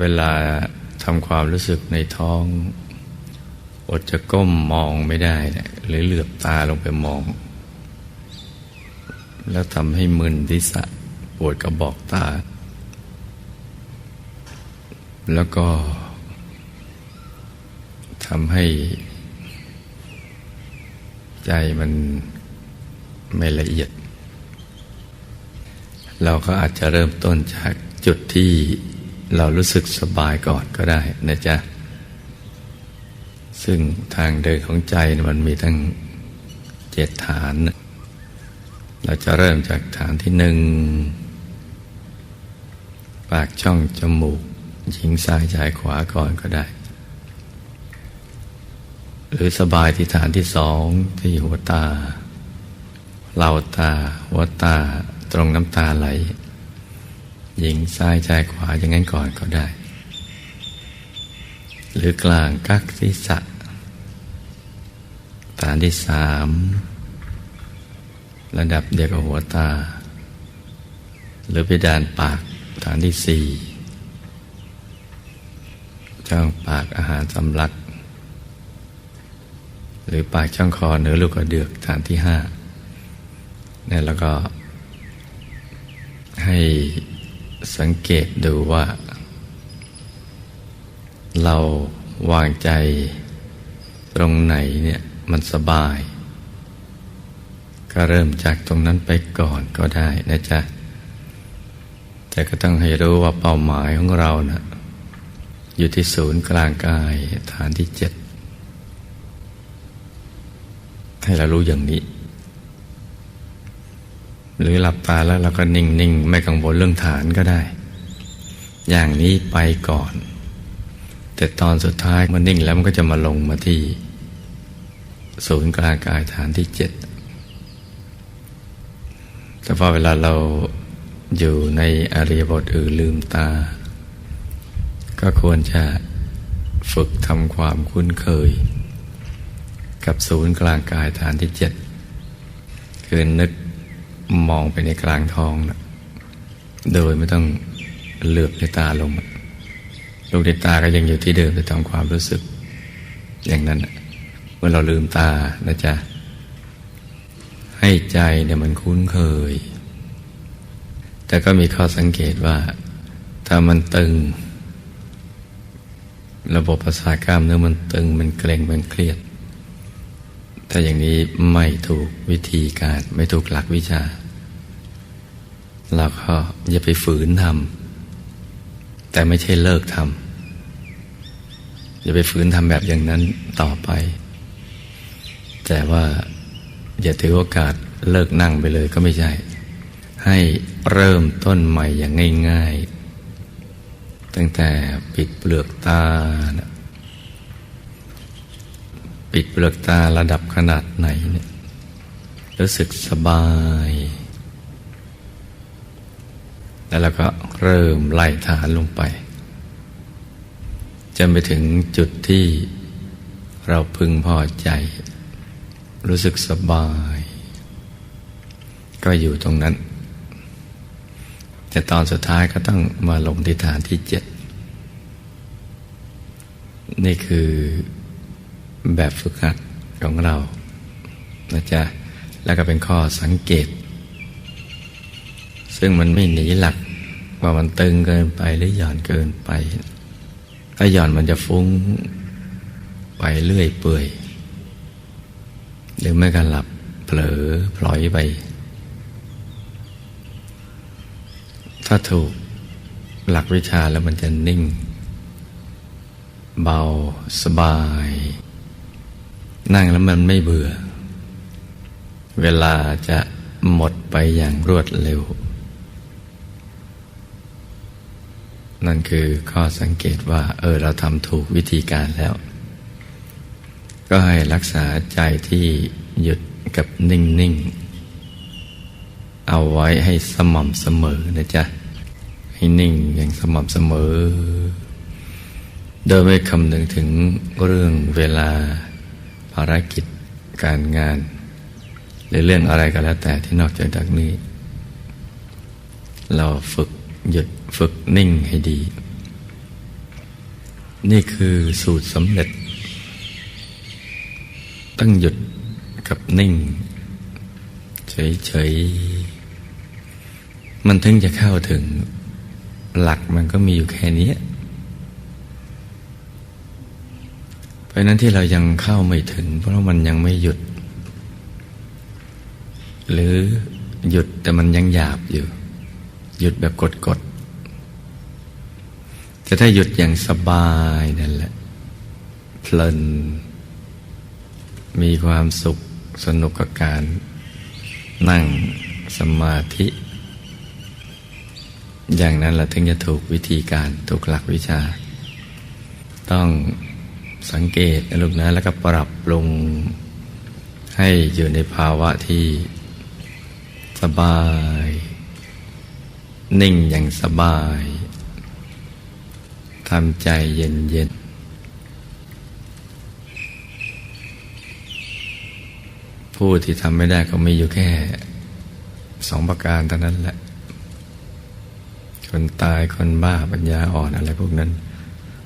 เวลาทำความรู้สึกในท้อง อดจะก้มมองไม่ได้นะหรือเหลือบตาลงไปมอง แล้วทำให้มึนทิศะปวดกระบอกตา แล้วก็ทำให้ ใจมันไม่ละเอียด เราก็อาจจะเริ่มต้นจากจุดที่ เรารู้สึกสบายก่อนก็ได้นะจ๊ะ ซึ่งทางเดินของใจมันมีทั้งเจ็ดฐาน เราจะเริ่มจากฐานที่หนึ่ง ปากช่องจมูกหญิงซ้ายชายขวาก่อนก็ได้ หรือสบายที่ฐานที่สองที่หัวตาเหล่าตา หัวตาตรงน้ำตาไหล หญิงซ้ายชายขวาอย่างนั้นก่อนก็ได้ หรือกลางกักศีรษะฐานที่สามระดับเดียวกับหัวตา หรือไปดานปากฐานที่สี่ช่องปากอาหารสำลัก หรือปากช่องคอเหนือลูกกระเดือกฐานที่ห้าเนี่ยแล้วก็ให้ สังเกตดูว่า เราวางใจตรงไหนเนี่ยมันสบาย ก็เริ่มจากตรงนั้นไปก่อนก็ได้นะจ๊ะ แต่ก็ต้องให้รู้ว่าเป้าหมายของเรานะ่ะอยู่ที่ศูนย์กลางกายฐานที่เจ็ดให้เรารู้อย่างนี้ หรือหลับตาแล้วเราก็นิ่งๆ ไม่กังวลเรื่องฐานก็ได้ อย่างนี้ไปก่อน แต่ตอนสุดท้ายมันนิ่งแล้วมันก็จะมาลงมาที่ ศูนย์กลางกายฐานที่เจ็ดแต่พอเวลาเราอยู่ในอริยบทอื่นลืมตา ก็ควรจะฝึกทำความคุ้นเคย กับศูนย์กลางกายฐานที่เจ็ดคือนึก มองไปในกลางท้องนะโดยไม่ต้องเหลือบในตาลงลูกในตาก็ยังอยู่ที่เดิมแต่ทำความรู้สึก อย่างนั้นเมื่อเราลืมตานะจ๊ะให้ใจเนี่ยมันคุ้นเคย แต่ก็มีข้อสังเกตว่า ถ้ามันตึง ระบบประสาทกล้ามเนื้อมันตึงมันเกร็งมันเครียด ถ้าอย่างนี้ไม่ถูกวิธีการไม่ถูกหลักวิชา เราก็อย่าไปฝืนทำแต่ไม่ใช่เลิกทำอย่าไปฝืนทำแบบอย่างนั้นต่อไป แต่ว่าอย่าถือโอกาสเลิกนั่งไปเลยก็ไม่ใช่ ให้เริ่มต้นใหม่อย่างง่าย ๆ ตั้งแต่ปิดเปลือกตานะ ปิดเปลือกตาระดับขนาดไหนเนี่ยรู้สึกสบาย แล้วเราก็เริ่มไล่ฐานลงไป จนไปถึงจุดที่เราพึงพอใจ รู้สึกสบาย ก็อยู่ตรงนั้น แต่ตอนสุดท้ายก็ต้องมาลงที่ฐานที่เจ็ด นี่คือ แบบฝึกหัดของเรานะจ๊ะแล้วก็เป็นข้อสังเกต ซึ่งมันไม่หนีหลัก ว่ามันตึงเกินไปหรือหย่อนเกินไป ถ้าหย่อนมันจะฟุ้งไปเรื่อยเปื่อย หรือไม่กันหลับเผลอพลอยไป ถ้าถูกหลักวิชาแล้วมันจะนิ่ง เบาสบาย นั่งแล้วมันไม่เบื่อ เวลาจะหมดไปอย่างรวดเร็ว นั่นคือข้อสังเกตว่า เออเราทำถูกวิธีการแล้ว ก็ให้รักษาใจที่หยุดกับนิ่ง ๆ เอาไว้ให้สม่ำเสมอนะจ๊ะ ให้นิ่งอย่างสม่ำเสมอ โดยไม่คำนึงถึงเรื่องเวลา ภารกิจการงานหรือเรื่องอะไรก็แล้วแต่ที่นอกจากนี้ เราฝึกหยุดฝึกนิ่งให้ดี นี่คือสูตรสำเร็จต้องหยุดกับนิ่ง เฉยๆ มันถึงจะเข้าถึง หลักมันก็มีอยู่แค่นี้ เพ ราะนั้นที่เรายังเข้าไม่ถึง เพราะมันยังไม่หยุด หรือหยุดแต่มันยังหยาบอยู่ หยุดแบบกดๆจะถ้าหยุดอย่างสบายนั่นแหละ เพลิน มีความสุขสนุกกับการ นั่งสมาธิ อย่างนั้นเราถึงจะถูกวิธีการถูกหลักวิชา ต้อง สังเกตนะลูกนะแล้วก็ปรับปรุงให้อยู่ในภาวะที่สบาย นิ่งอย่างสบายทำใจเย็นเย็นผู้ที่ทำไม่ได้ก็มีอยู่แค่สองประการเท่านั้นแหละ คนตายคนบ้าปัญญาอ่อนอะไรพวกนั้น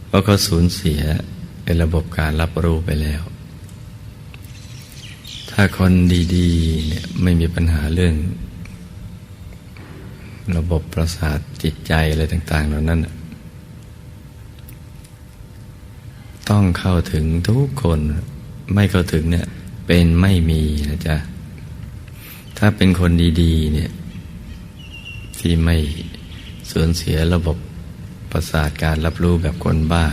เพราะเขาสูญเสีย ในระบบการรับรู้ไปแล้ว ถ้าคนดีๆเนี่ยไม่มีปัญหาเรื่อง ระบบประสาทจิตใจอะไรต่าง ๆ เหล่านั้น ต้องเข้าถึงทุกคนไม่เข้าถึงเนี่ยเป็นไม่มีนะจ๊ะ ถ้าเป็นคนดีๆเนี่ยที่ไม่สูญเสียระบบประสาทการรับรู้แบบคนบ้า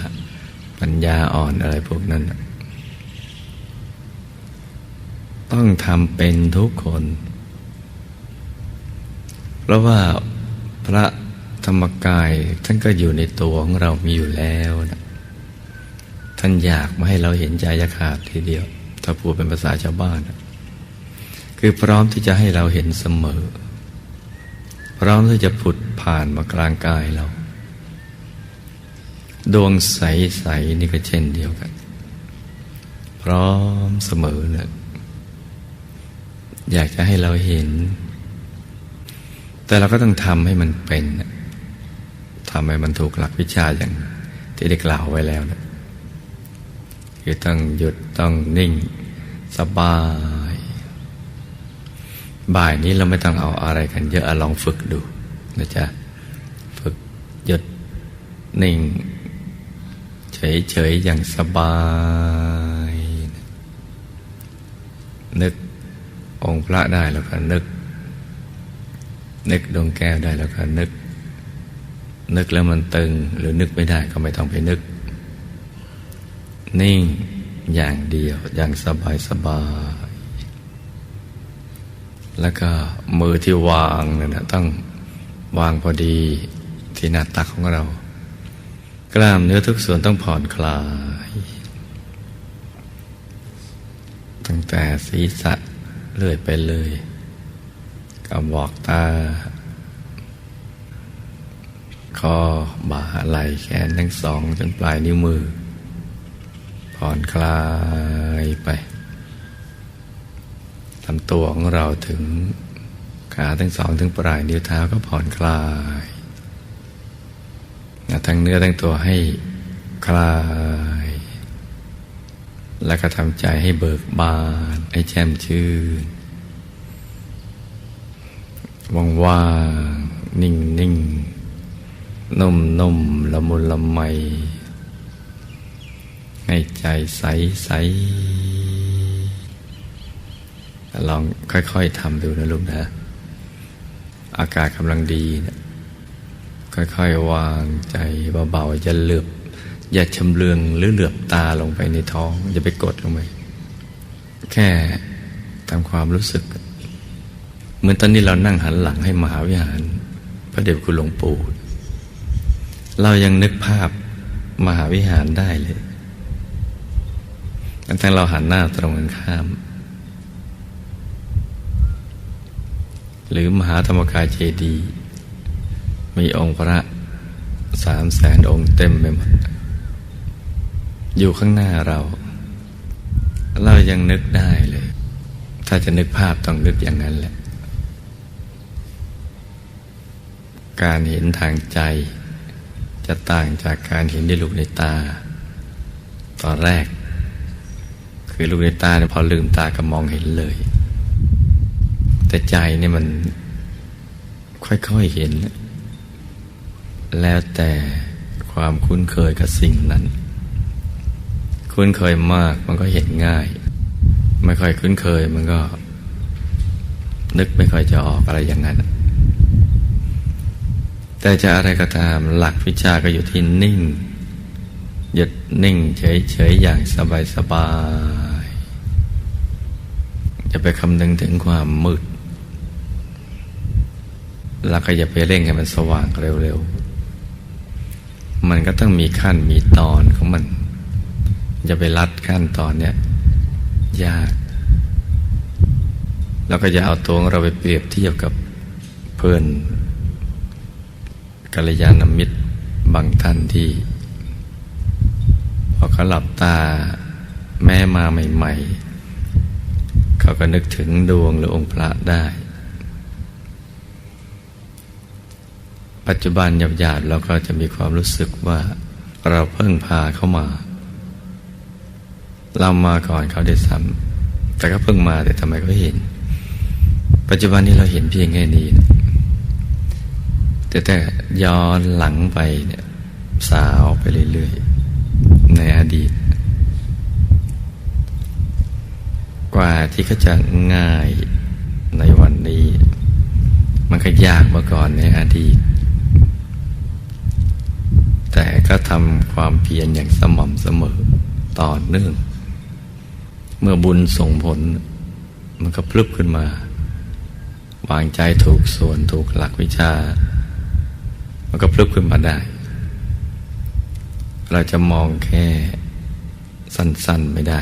ปัญญาอ่อนอะไรพวกนั้น ต้องทำเป็นทุกคน เพราะว่าพระธรรมกายท่านก็อยู่ในตัวของเรามีอยู่แล้วนะท่านอยากมาให้เราเห็นใจยขาดทีเดียว ถ้าพูดเป็นภาษาชาวบ้านคือพร้อมที่จะให้เราเห็นเสมอ พร้อมที่จะผุดผ่านมากลางกายเรา ดวงใส ๆ นี่ก็เช่นเดียวกัน พร้อมเสมอเลยอยากจะให้เราเห็น แต่เราก็ต้องทำให้มันเป็นทำให้มันถูกหลักวิชาอย่างที่ได้กล่าวไว้แล้วนะคือต้องหยุดต้องนิ่งสบาย บ่ายนี้เราไม่ต้องเอาอะไรกันเยอะลองฝึกดูนะจ๊ะ ฝึกหยุดนิ่ง เฉยๆอย่างสบาย นึกองค์พระได้แล้วก็นึก นึกดวงแก้วได้แล้วก็นึก นึกแล้วมันตึงหรือนึกไม่ได้ก็ไม่ต้องไปนึก นิ่งอย่างเดียวอย่างสบายสบาย แล้วก็มือที่วางเนี่ยนะต้องวางพอดีที่หน้าตักของเรา กล้ามเนื้อทุกส่วนต้องผ่อนคลาย ตั้งแต่ศีรษะเลื่อยไปเลยกับบอกตาคอบ่าไหล่แขนทั้งสองจนปลายนิ้วมือ ผ่อนคลายไปลำตัวของเราถึงขาทั้งสองถึงปลายนิ้วเท้าก็ผ่อนคลาย ทั้งเนื้อทั้งตัวให้คลาย แล้วก็ทำใจให้เบิกบาน ให้แช่มชื่นว่างๆนิ่งๆนุ่มๆละมุนละไมให้ใจใสใสลองค่อย ๆทำดูนะลูกนะ อากาศกำลังดีนะ ค่อยๆวางใจเบาๆอย่าเหลือบอย่าชำเลืองหรือเหลือบตาลงไปในท้อง อย่าไปกดลงไปแค่ทำความรู้สึก เหมือนตอนนี้เรานั่งหันหลังให้มหาวิหารพระเดชคุณหลวงปู่เรายังนึกภาพมหาวิหารได้เลยตั้งแต่เราหันหน้าตรงกันข้าม หรือมหาธรรมกายเจดีย์ มีองค์พระสามแสนองค์เต็มไปหมด อยู่ข้างหน้าเรา เรายังนึกได้เลย ถ้าจะนึกภาพต้องนึกอย่างนั้นแหละ การเห็นทางใจ จะต่างจากการเห็นด้วยลูกในตา ตอนแรก คือลูกในตาเนี่ยพอลืมตาก็มองเห็นเลย แต่ใจเนี่ยมันค่อยๆเห็นแล้ว แล้วแต่ความคุ้นเคยกับสิ่งนั้น คุ้นเคยมากมันก็เห็นง่าย ไม่ค่อยคุ้นเคยมันก็ นึกไม่ค่อยจะออกอะไรอย่างนั้น แต่จะอะไรก็ตามหลักวิชาก็อยู่ที่นิ่ง หยุดนิ่งเฉยๆอย่างสบายๆจะไปคำนึงถึงความมืดแล้วก็อย่าไปเร่งให้มันสว่างเร็วๆ มันก็ต้องมีขั้นมีตอนของมัน จะไปรัดขั้นตอนเนี่ยยาก แล้วก็จะเอาตัวเราไปเปรียบเทียบกับเพื่อนกัลยาณมิตรบางท่านที่ พอเขาหลับตาแม่มาใหม่ ๆ เขาก็นึกถึงดวงหรือองค์พระได้ ปัจจุบันหยาบๆเราก็จะมีความรู้สึกว่าเราเพิ่งพาเข้ามา เรามาก่อนเขาได้ซ้ำแต่ก็เพิ่งมาแต่ทำไมเขาเห็น ปัจจุบันนี้เราเห็นเพียงแค่นี้นะแต่แต่ย้อนหลังไปเนี่ยสาวไปเรื่อยๆในอดีต กว่าที่เขาจะง่ายในวันนี้ มันก็ยากมื่อก่อนในอดีต แต่ก็ทำความเพียรอย่างสม่ำเสมอต่อเนื่อง เมื่อบุญส่งผล มันก็พลึบขึ้นมา วางใจถูกส่วนถูกหลักวิชา มันก็พลึบขึ้นมาได้ เราจะมองแค่สั้นๆไม่ได้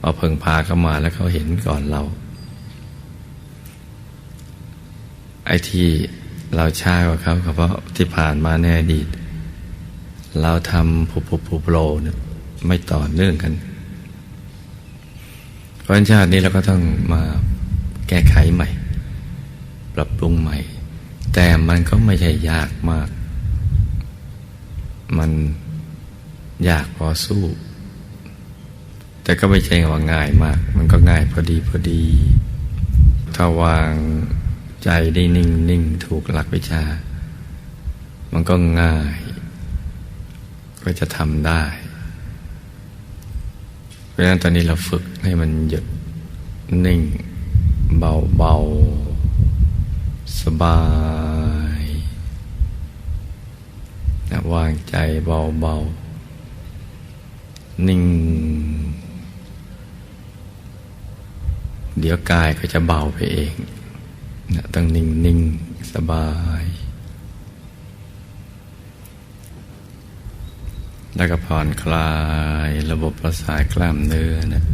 พอเพิ่งพาเข้ามาแล้วเขาเห็นก่อนเรา ไอ้ที่เราช้ากว่าเขาเพราะที่ผ่านมาในอดีต เราทำผูผูผูโปรเนี่ยไม่ต่อเนื่องกันเพราะชาตินี้เราก็ต้องมาแก้ไขใหม่ ปรับปรุงใหม่ แต่มันก็ไม่ใช่ยากมาก มันยากพอสู้ แต่ก็ไม่ใช่ว่าง่ายมาก มันก็ง่ายพอดีพอดี ถ้าวางใจได้นิ่งนิ่งถูกหลักวิชา มันก็ง่าย ก็จะทำได้ เพราะฉะนั้นตอนนี้เราฝึกให้มันหยุดนิ่ง เบาเบาสบายวางใจเบาเบานิ่ง เดี๋ยวกายก็จะเบาไปเองนะต้องนิ่งนิ่งสบาย แล้วก็ผ่อนคลายระบบประสาทกล้ามเนื้อนะ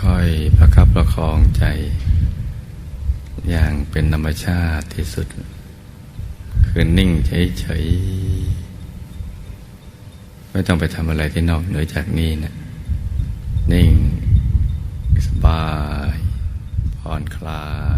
ค่อยๆ ประคับประคองใจ อย่างเป็นธรรมชาติที่สุด คือนิ่งเฉยๆ ไม่ต้องไปทำอะไรที่นอกเหนือจากนี้นะนิ่ง สบาย ผ่อนคลาย